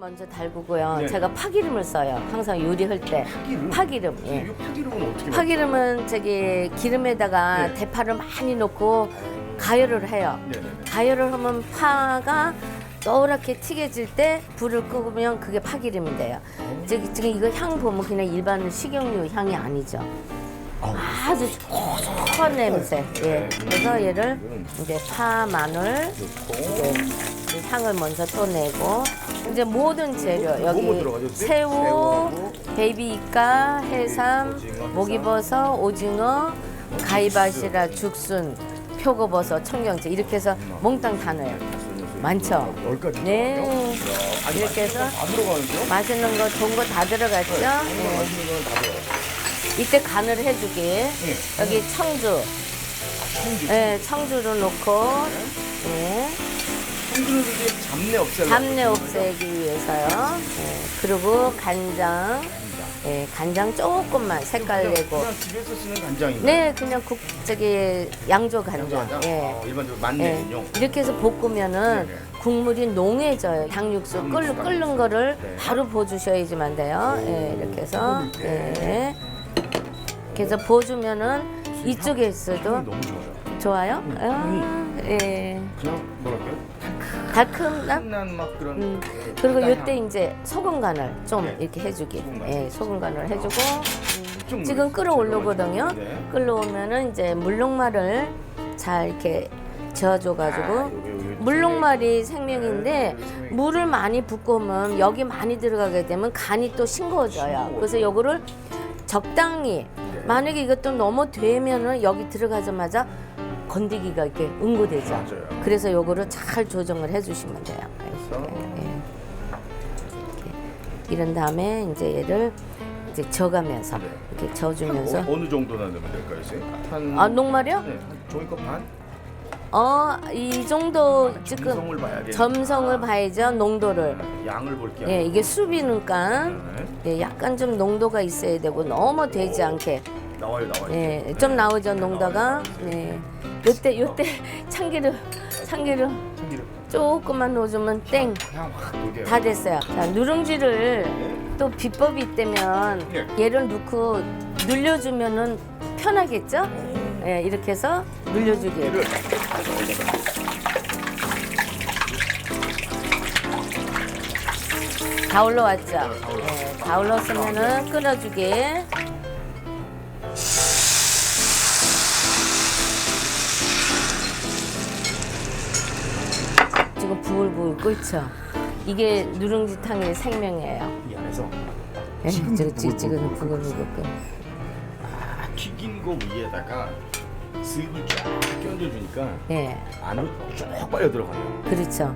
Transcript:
먼저 달구고요. 네. 제가 파기름을 써요. 항상 요리할 때. 파기름? 파기름. 예. 이 파기름은 어떻게 파기름은 저기 기름에다가 네. 대파를 많이 넣고 가열을 해요. 네 네 네. 가열을 하면 파가 노랗게 튀겨질 때 불을 끄면 그게 파기름이 돼요. 지금, 지금 이거 향 보면 그냥 일반 식용유 향이 아니죠. 아주 고소한 냄새. 예. 그래서 얘를 이제 파, 마늘, 이제 이 향을 먼저 또 내고 이제 모든 재료 뭐 여기? 새우, 새우하고 베이비 이까, 해삼, 목이버섯, 오징어, 가이바시라, 죽순, 표고버섯, 청경채 이렇게 해서 몽땅 다 넣어요. 많죠? 열 가지. 네. 이렇게 해서 안 들어가는데요? 맛있는 거 좋은 거 다 들어갔죠? 예. 맛있는 건다 들어가. 이때 간을 해주기. 여기 청주. 청주. 예, 청주를 넣고, 예. 청주는 이제 잡내 없애려고. 잡내 없애기 위해서요. 예. 그리고 간장. 예, 간장 조금만 색깔 내고. 그냥 집에서 쓰는 간장인가요? 네, 그냥 국, 저기, 양조 간장. 간장? 예. 어, 일반적으로 예. 만내는요. 이렇게 해서 볶으면은 네네. 국물이 농해져요. 양육수 끓. 끓는 거를 네. 바로 부어주셔야지만 돼요. 예, 이렇게 해서. 예. 그래서 부어주면은 이쪽에 있어도 너무 좋아요. 좋아요. 아, 예. 그냥 뭐랄까요? 끝난 막 그런. 음. 그 그리고 달달함. 이때 이제 소금 간을 좀 네. 이렇게 해주기. 소금 간. 예, 소금 간을 해주고. 좀 지금 끓어올르거든요. 네. 끓어오면은 이제 물녹말을 잘 이렇게 저어줘가지고. 아, 물녹말이 생명인데 네, 생명이 물을 많이 붓고면 여기 많이 들어가게 되면 간이 또 싱거워져요. 싱거워져요. 그래서 요거를 적당히 네. 만약에 이것도 너무 되면은 여기 들어가자마자 건더기가 이렇게 응고되죠. 맞아요. 그래서 요거를 잘 조정을 해주시면 돼요. 이렇게, 예. 이렇게. 이런 다음에 이제 얘를 이제 저가면서 네. 이렇게 저어주면서 한 어, 어느 정도나 넣으면 될까요, 선생님? 한 아 녹말이요? 네, 한 종이컵 반? 어 이 정도 지금 점성을 봐야 되니까. 점성을 봐야죠 농도를. 네, 양을 볼게요. 예, 이게 수비니까 네. 예, 약간 좀 농도가 있어야 되고 너무 되지 않게 나와요, 나와요. 예, 좀 나오죠 농도가. 예. 요때 요때 참기름 참기름 참기름. 조금만 넣어주면 땡. 향 확 돌게요. 다 됐어요. 자, 누룽지를 또 비법이 있다면 네. 얘를 넣고 눌려주면은 편하겠죠? 예, 이렇게 해서 눌려주기. 얘를 다 올라왔죠? 예, 다 올라왔으면은 끊어주기. 지금 부글부글 끓죠? 이게 누룽지탕의 생명이에요. 이 안에서 예, 지금 지금 지금 지금 부글부글 끓. 아, 튀긴 거 위에다가 습을 쫙 끼얹어주니까 예, 안으로 쭉 빨려 들어가요. 그렇죠.